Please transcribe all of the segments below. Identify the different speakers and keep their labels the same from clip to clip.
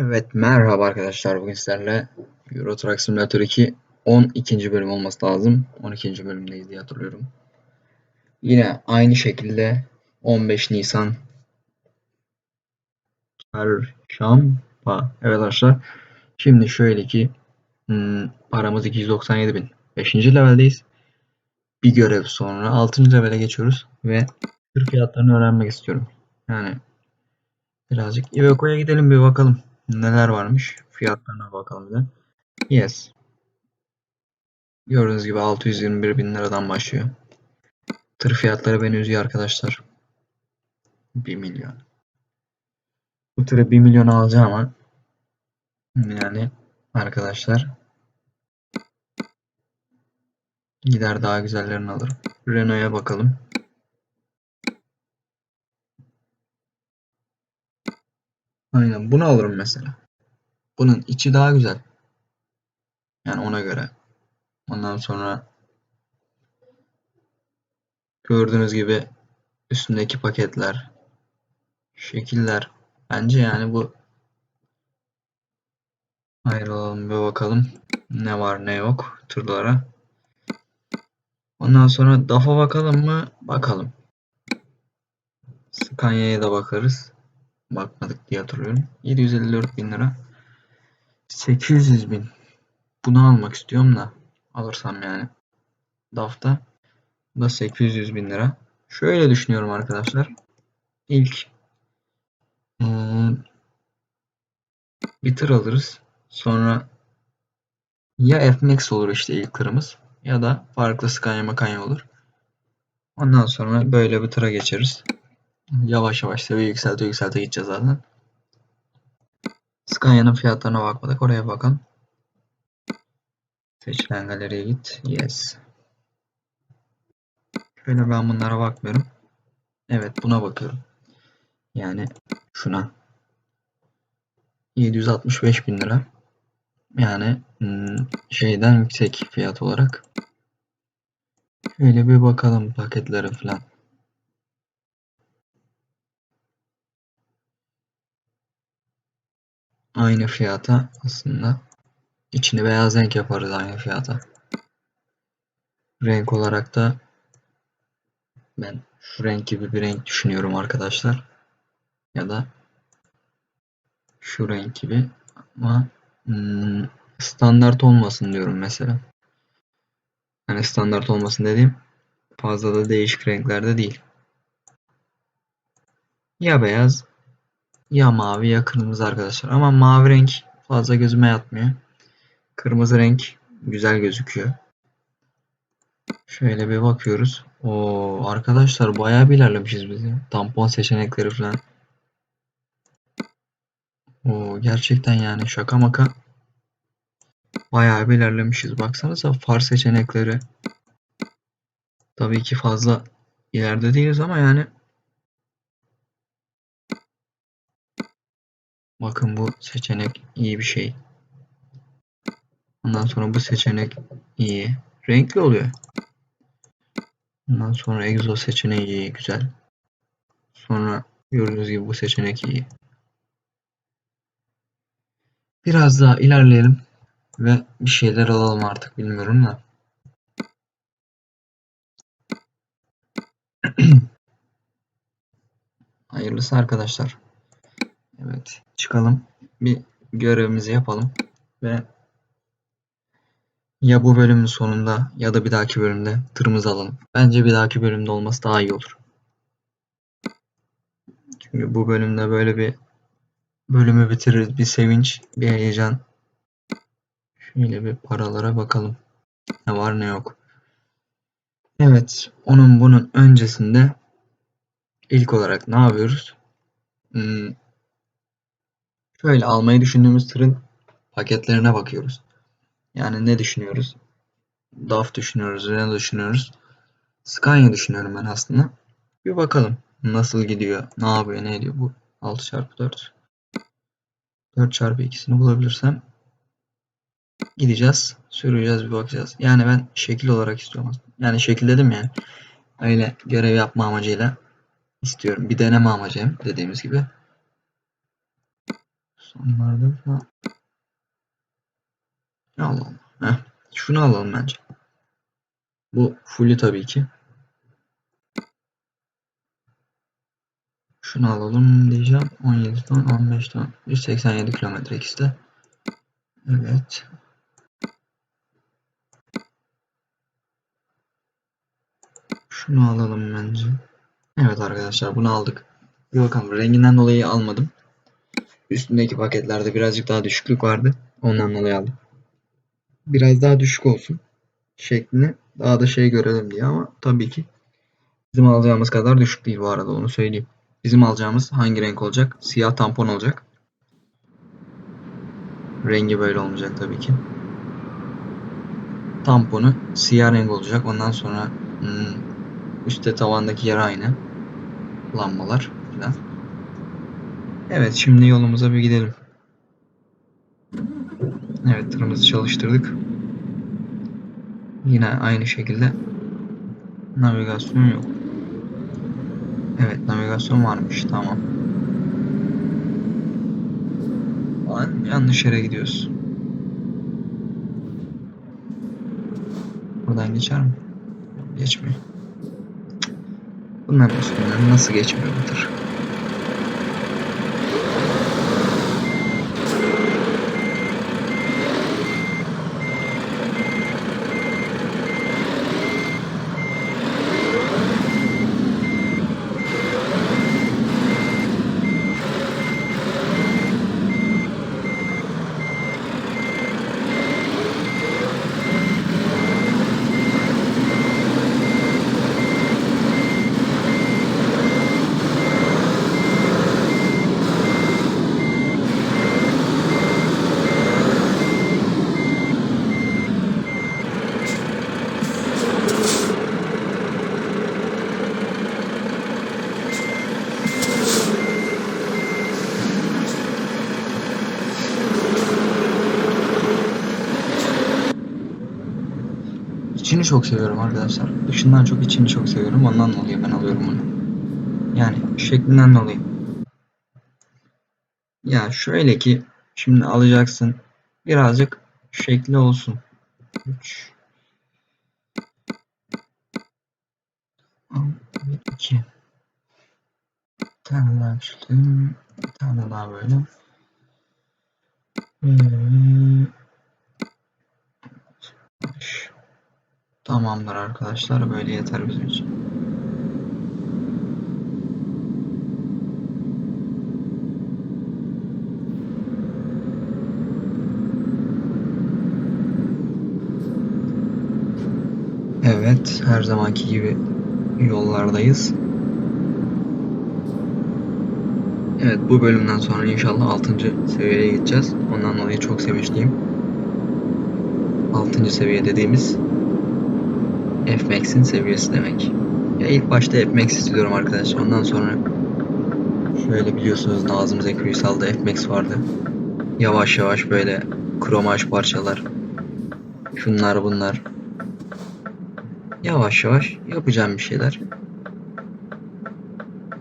Speaker 1: Evet merhaba arkadaşlar bugün sizlerle Euro Truck Simulator 2 12. bölüm olması lazım 12. bölümdeyiz diye hatırlıyorum Yine aynı şekilde 15 Nisan Çarşamba Evet arkadaşlar Şimdi şöyle ki hmm, Paramız 297 bin 5. leveldeyiz Bir görev sonra 6. levele geçiyoruz Ve tır fiyatlarını öğrenmek istiyorum Yani Birazcık Iveco'ya gidelim bir bakalım neler varmış. Fiyatlarına bakalım bir de. Yes. Gördüğünüz gibi 621 bin liradan başlıyor. Tır fiyatları beni üzüyor arkadaşlar. 1 milyon. Bu tırı 1 milyon alacağım ama yani arkadaşlar gider daha güzellerini alırım. Renault'a bakalım. Aynen bunu alırım mesela. Bunun içi daha güzel. Yani ona göre. Ondan sonra gördüğünüz gibi üstündeki paketler, şekiller. Bence yani bu ayrılalım bir bakalım ne var ne yok tırlara. Ondan sonra DAF'a bakalım mı? Bakalım. Scania'ya da bakarız. Bakmadık diye hatırlıyorum. 754 bin lira. 800 bin. Bunu almak istiyorum da. Alırsam yani. DAF'ta. Da 800 bin lira. Şöyle düşünüyorum arkadaşlar. İlk ee, bir tır alırız. Sonra ya F-Max olur işte ilk tırımız. Ya da farklı Scania Macania olur. Ondan sonra böyle bir tıra geçeriz. Yavaş yavaş seviye yükselte yükselte gideceğiz zaten. Scania'nın fiyatlarına bakmadık. Oraya bakalım. Seçilen galeriye git. Yes. Şöyle ben bunlara bakmıyorum. Evet buna bakıyorum. Yani şuna. 765 bin lira. Yani hmm, şeyden yüksek fiyat olarak. Şöyle bir bakalım paketlere falan. Aynı fiyata aslında. İçini beyaz renk yaparız aynı fiyata. Renk olarak da ben şu renk gibi bir renk düşünüyorum arkadaşlar. Ya da şu renk gibi ama hmm, standart olmasın diyorum mesela. Yani standart olmasın dediğim fazla da değişik renklerde değil. Ya beyaz ya mavi ya kırmızı arkadaşlar. Ama mavi renk fazla gözüme yatmıyor. Kırmızı renk güzel gözüküyor. Şöyle bir bakıyoruz. O arkadaşlar bayağı bir ilerlemişiz biz ya. Tampon seçenekleri falan. O gerçekten yani şaka maka bayağı bir ilerlemişiz. Baksanıza far seçenekleri. Tabii ki fazla ileride değiliz ama yani bakın bu seçenek iyi bir şey. Ondan sonra bu seçenek iyi. Renkli oluyor. Ondan sonra egzoz seçeneği iyi, güzel. Sonra gördüğünüz gibi bu seçenek iyi. Biraz daha ilerleyelim ve bir şeyler alalım artık bilmiyorum da. Hayırlısı arkadaşlar. Evet çıkalım. Bir görevimizi yapalım ve ya bu bölümün sonunda ya da bir dahaki bölümde tırımızı alalım. Bence bir dahaki bölümde olması daha iyi olur. Çünkü bu bölümde böyle bir bölümü bitiririz. Bir sevinç, bir heyecan. Şöyle bir paralara bakalım. Ne var ne yok. Evet. Onun bunun öncesinde ilk olarak ne yapıyoruz? Hmm, şöyle almayı düşündüğümüz tırın paketlerine bakıyoruz. Yani ne düşünüyoruz? DAF düşünüyoruz, Renault düşünüyoruz. Scania düşünüyorum ben aslında. Bir bakalım nasıl gidiyor, ne yapıyor, ne ediyor bu 6x4. 4x2'sini bulabilirsem gideceğiz, süreceğiz bir bakacağız. Yani ben şekil olarak istiyorum aslında. Yani şekil dedim yani. Öyle görev yapma amacıyla istiyorum. Bir deneme amacım dediğimiz gibi. Sonlarda falan. Allah Allah. Heh. Şunu alalım bence. Bu fully tabii ki. Şunu alalım diyeceğim. 17 ton, 15 ton, 187 kilometre ikisi de. Evet. Şunu alalım bence. Evet arkadaşlar bunu aldık. Bir bakalım renginden dolayı almadım. Üstündeki paketlerde birazcık daha düşüklük vardı. Ondan dolayı aldım. Biraz daha düşük olsun. Şeklini daha da şey görelim diye ama tabii ki bizim alacağımız kadar düşük değil bu arada onu söyleyeyim. Bizim alacağımız hangi renk olacak? Siyah tampon olacak. Rengi böyle olmayacak tabii ki. Tamponu siyah renk olacak. Ondan sonra hmm, üstte tavandaki yer aynı. Lambalar falan. Evet şimdi yolumuza bir gidelim. Evet tırımızı çalıştırdık. Yine aynı şekilde navigasyon yok. Evet navigasyon varmış tamam. Lan yanlış yere gidiyoruz. Buradan geçer mi? Geçmiyor. Bunların üstünden nasıl geçmiyor bu tır? İçini çok seviyorum arkadaşlar. Dışından çok içini çok seviyorum. Ondan dolayı ben alıyorum bunu. Yani şeklinden dolayı. Ya şöyle ki şimdi alacaksın. Birazcık şekli olsun. 3 2 Bir tane daha açtım. Bir tane daha böyle. Hmm. Tamamdır arkadaşlar. Böyle yeter bizim için. Evet, her zamanki gibi yollardayız. Evet, bu bölümden sonra inşallah 6. seviyeye gideceğiz. Ondan dolayı çok sevinçliyim. 6. seviye dediğimiz Fmax'in seviyesi demek. Ya ilk başta Fmax istiyorum arkadaşlar. Ondan sonra şöyle biliyorsunuz Nazım Zeki Uysal'da Fmax vardı. Yavaş yavaş böyle kromaj parçalar. Şunlar bunlar. Yavaş yavaş yapacağım bir şeyler.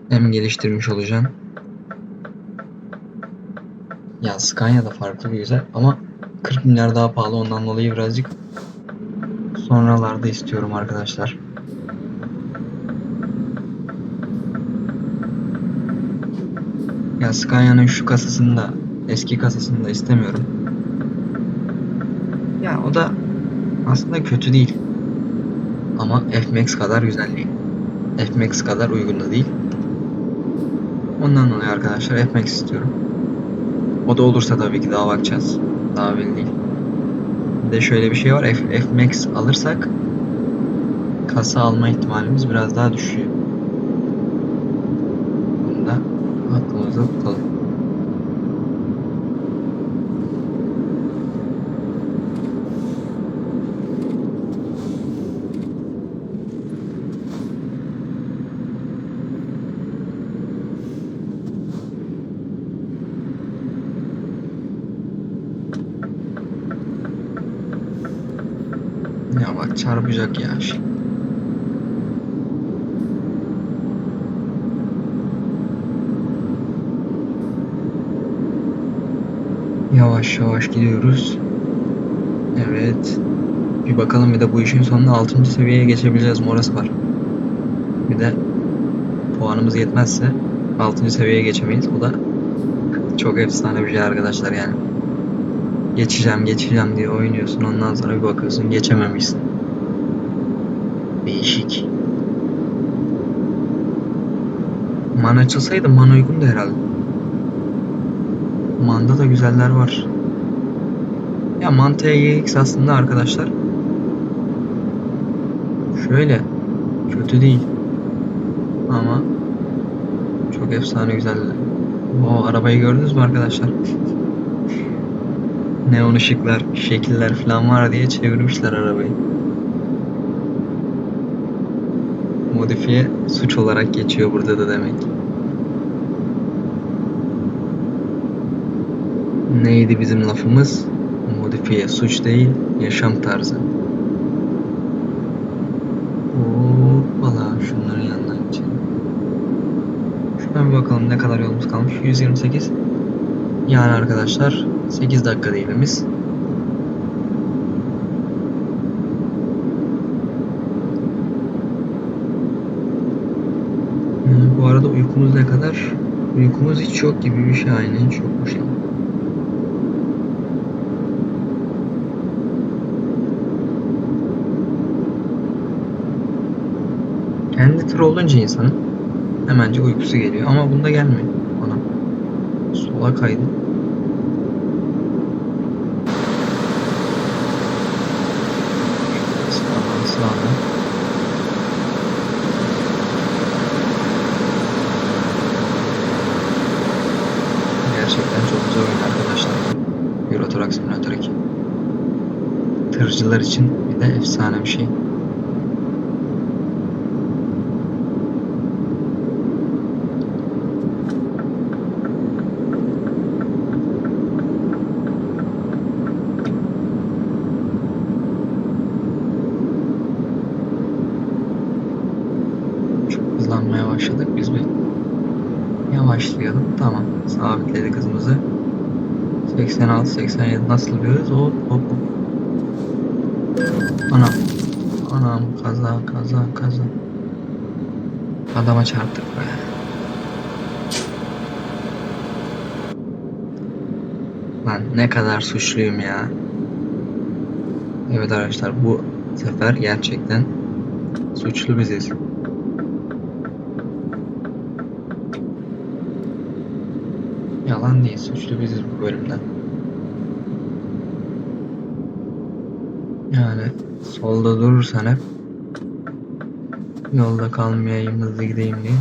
Speaker 1: Hem geliştirmiş olacağım. Ya Scania da farklı bir güzel ama 40 milyar daha pahalı ondan dolayı birazcık sonralarda istiyorum arkadaşlar. Ya Scania'nın şu kasasını da eski kasasını da istemiyorum. Ya o da aslında kötü değil. Ama FMAX kadar güzel değil. FMAX kadar uygun da değil. Ondan dolayı arkadaşlar FMAX istiyorum. O da olursa tabii ki daha bakacağız. Daha belli değil. De şöyle bir şey var. F, Fmax alırsak kasa alma ihtimalimiz biraz daha düşüyor. Bunu da aklımızda tutalım. Ya bak çarpacak ya. Yavaş yavaş gidiyoruz. Evet. Bir bakalım bir de bu işin sonunda 6. seviyeye geçebileceğiz mi orası var. Bir de puanımız yetmezse 6. seviyeye geçemeyiz. O da çok efsane bir şey arkadaşlar yani. Geçeceğim geçeceğim diye oynuyorsun ondan sonra bir bakıyorsun geçememişsin. Değişik. Man açılsaydı man uygundu herhalde. Man'da da güzeller var. Ya Man TGX aslında arkadaşlar şöyle kötü değil ama çok efsane güzel. O arabayı gördünüz mü arkadaşlar? Neon ışıklar, şekiller falan var diye çevirmişler arabayı. Modifiye suç olarak geçiyor burada da demek. Neydi bizim lafımız? Modifiye suç değil, yaşam tarzı. Hoppala şunların yanından geçelim. Şuradan bir bakalım ne kadar yolumuz kalmış. 128. Yani arkadaşlar 8 dakika değilimiz. Ee, Bu arada uykumuz ne kadar? Uykumuz hiç yok gibi bir şey aynı hiç yokmuş yani. Kendi tır olunca insanın hemencik uykusu geliyor ama bunda gelmiyor bana. Sola kaydı. Sağdan sağdan. Gerçekten çok güzel oyun arkadaşlar. Euro Truck Simulator 2. Tırcılar için bir de efsane bir şey. Çok hızlanmaya başladık. Biz bir yavaşlayalım. Tamam. Sabitledik hızımızı. 86, 87 nasıl hız? Hop hop hop. Anam. Anam kaza kaza kaza. Adama çarptık be. Lan ne kadar suçluyum ya. Evet arkadaşlar bu sefer gerçekten suçlu biziz. Yalan değil suçlu biziz bu bölümde. Yani solda durursan hep yolda kalmayayım hızlı gideyim diye.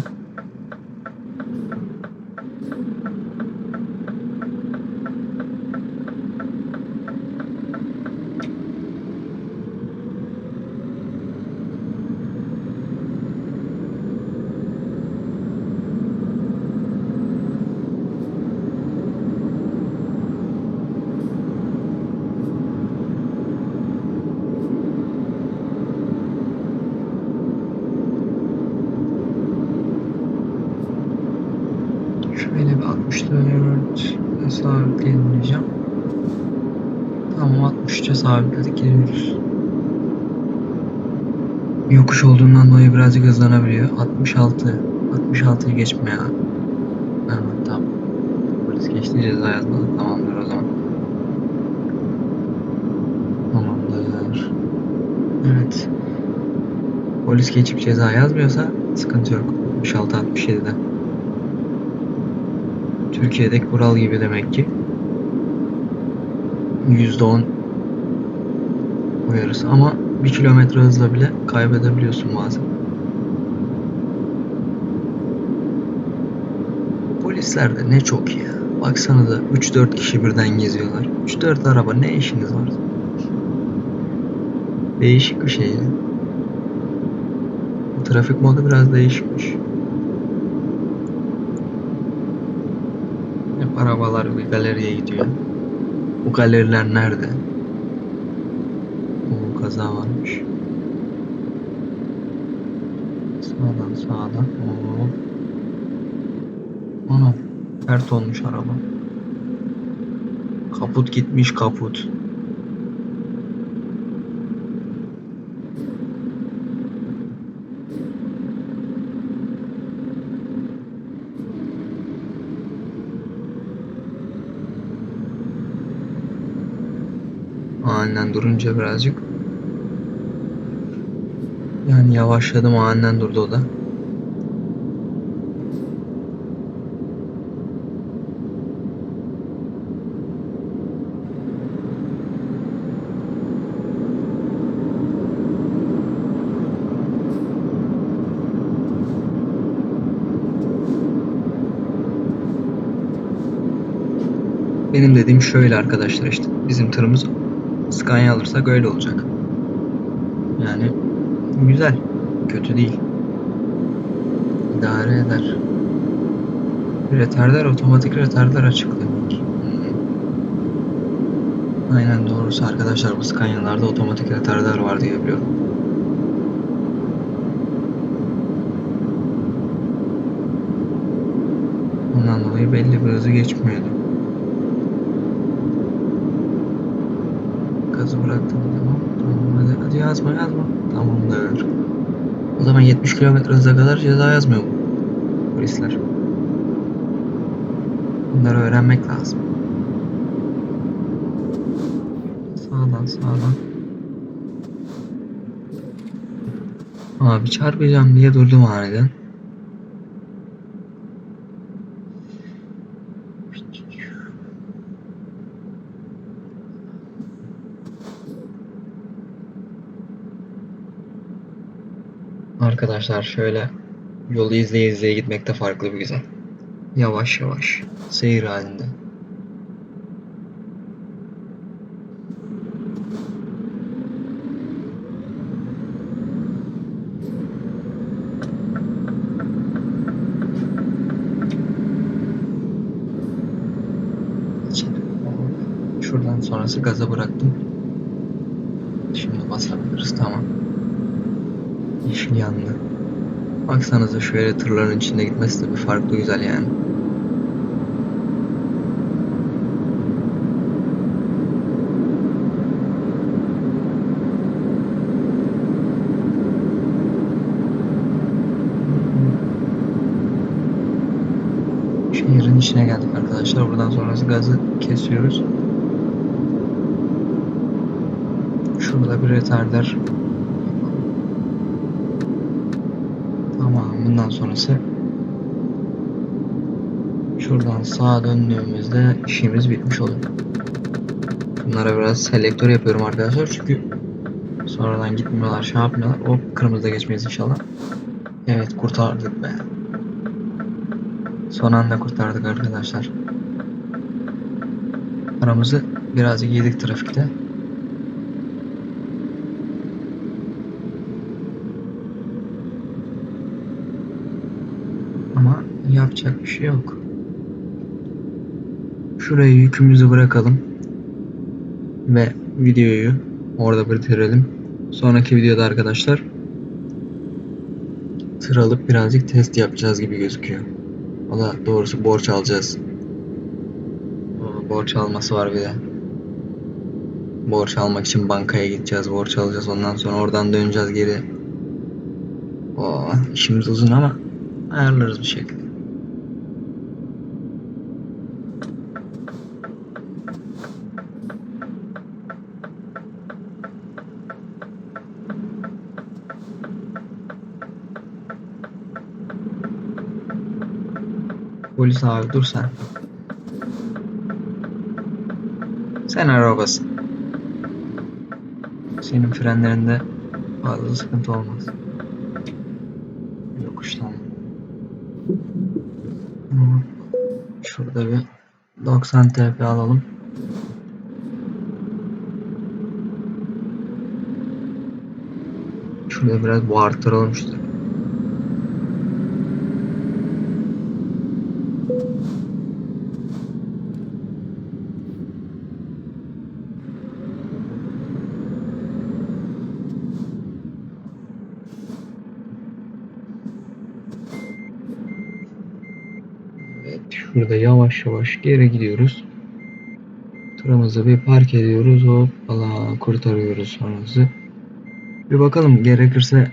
Speaker 1: Şöyle bir 64 sabitleyelim diyeceğim. Tamam 63'e sabitledik gidiyoruz. Yokuş olduğundan dolayı birazcık hızlanabiliyor. 66. 66'yı geçme ya. Ha, tamam. Polis geçti ceza yazmadı. Tamamdır o zaman. Tamamdır. Evet. Polis geçip ceza yazmıyorsa sıkıntı yok. 66 67'de. Türkiye'deki kural gibi demek ki. %10 uyarısı ama 1 kilometre hızla bile kaybedebiliyorsun bazen. Polisler de ne çok ya. Baksana da 3-4 kişi birden geziyorlar. 3-4 araba ne işiniz var? Değişik bir şey ya. Trafik modu biraz değişikmiş. Hep arabalar bir galeriye gidiyor. Bu galeriler nerede? Kaza varmış. Sağdan sağdan. Oo. Anam. Pert olmuş araba. Kaput gitmiş kaput. Aniden durunca birazcık yani yavaşladım aniden durdu o da. Benim dediğim şöyle arkadaşlar işte bizim tırımız Scania alırsak öyle olacak. Yani güzel. Kötü değil. İdare eder. Retarder otomatik retarder açık demek. Aynen doğrusu arkadaşlar bu Scania'larda otomatik retarder var diye biliyorum. Ondan dolayı belli bir hızı geçmiyordu. Gazı bıraktım tamam. Hadi yazma yazma. Tamamdır. O zaman 70 km hıza kadar ceza yazmıyor bu polisler. Bunları öğrenmek lazım. Sağdan sağdan. Abi çarpacağım diye durdum aniden. Arkadaşlar şöyle yolu izleye izleye gitmek de farklı bir güzel. Yavaş yavaş. Seyir halinde. Şuradan sonrası gaza bıraktım. Şimdi basabiliriz tamam. Yeşil yandı. Baksanıza şöyle tırların içinde gitmesi de bir farklı güzel yani. Şehrin içine geldik arkadaşlar. Buradan sonrası gazı kesiyoruz. Şurada bir retarder Tamam bundan sonrası şuradan sağa döndüğümüzde işimiz bitmiş olur. Bunlara biraz selektör yapıyorum arkadaşlar çünkü sonradan gitmiyorlar şey yapmıyorlar. O kırmızıda geçmeyiz inşallah. Evet kurtardık be. Son anda kurtardık arkadaşlar. Paramızı birazcık yedik trafikte. Ama yapacak bir şey yok. Şuraya yükümüzü bırakalım. Ve videoyu orada bitirelim. Sonraki videoda arkadaşlar tır alıp birazcık test yapacağız gibi gözüküyor. Da doğrusu borç alacağız. Borç alması var bir de. Borç almak için bankaya gideceğiz, borç alacağız. Ondan sonra oradan döneceğiz geri. O işimiz uzun ama ayarlarız bir şekilde. Polis abi dur sen. Sen arabasın. Senin frenlerinde fazla sıkıntı olmaz. Yokuştan. Şurada bir 90 TP alalım. Şurada biraz bağırtıralım işte. Evet, şurada yavaş yavaş geri gidiyoruz. Şuramızı bir park ediyoruz. Hoppala kurtarıyoruz sonrası. Bir bakalım gerekirse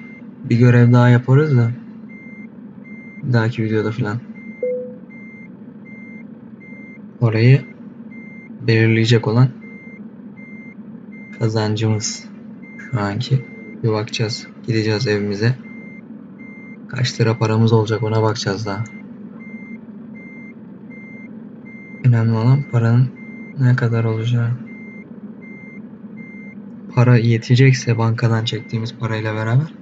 Speaker 1: bir görev daha yaparız da. Bir dahaki videoda falan. Orayı belirleyecek olan kazancımız şu anki. Bir bakacağız. Gideceğiz evimize. Kaç lira paramız olacak ona bakacağız daha. Önemli olan paranın ne kadar olacağı. Para yetecekse bankadan çektiğimiz parayla beraber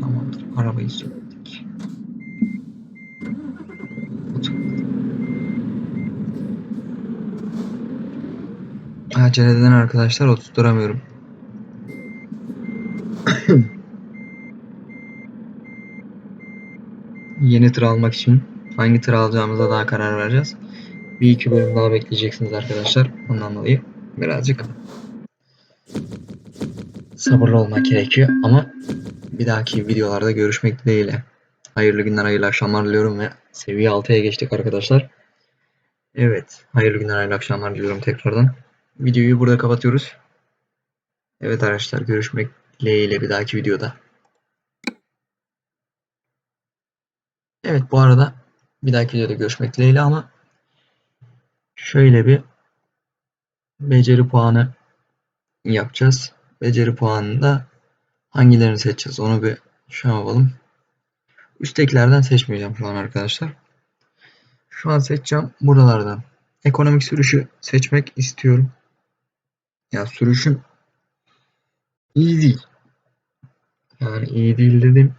Speaker 1: tamamdır. Arabayı söyledik. Aceleden arkadaşlar oturtamıyorum. Yeni tır almak için hangi tır alacağımıza daha karar vereceğiz. Bir iki bölüm daha bekleyeceksiniz arkadaşlar. Ondan dolayı birazcık sabırlı olmak gerekiyor ama bir dahaki videolarda görüşmek dileğiyle. Hayırlı günler, hayırlı akşamlar diliyorum ve seviye 6'ya geçtik arkadaşlar. Evet, hayırlı günler, hayırlı akşamlar diliyorum tekrardan. Videoyu burada kapatıyoruz. Evet arkadaşlar, görüşmek dileğiyle bir dahaki videoda. Evet bu arada bir dahaki videoda görüşmek dileğiyle ama şöyle bir beceri puanı yapacağız. Beceri puanında hangilerini seçeceğiz onu bir şey yapalım. Üsttekilerden seçmeyeceğim şu an arkadaşlar. Şu an seçeceğim buralardan. Ekonomik sürüşü seçmek istiyorum. Ya sürüşüm iyi değil. Yani iyi değil dedim.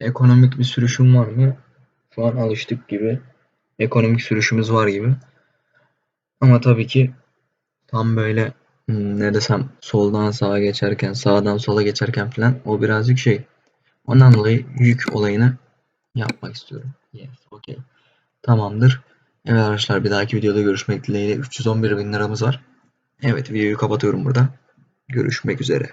Speaker 1: Ekonomik bir sürüşüm var mı? Şu an alıştık gibi. Ekonomik sürüşümüz var gibi. Ama tabii ki tam böyle hmm, ne desem soldan sağa geçerken, sağdan sola geçerken falan o birazcık şey. Ondan dolayı yük olayını yapmak istiyorum. Yes, okay. Tamamdır. Evet arkadaşlar bir dahaki videoda görüşmek dileğiyle 311 bin liramız var. Evet videoyu kapatıyorum burada. Görüşmek üzere.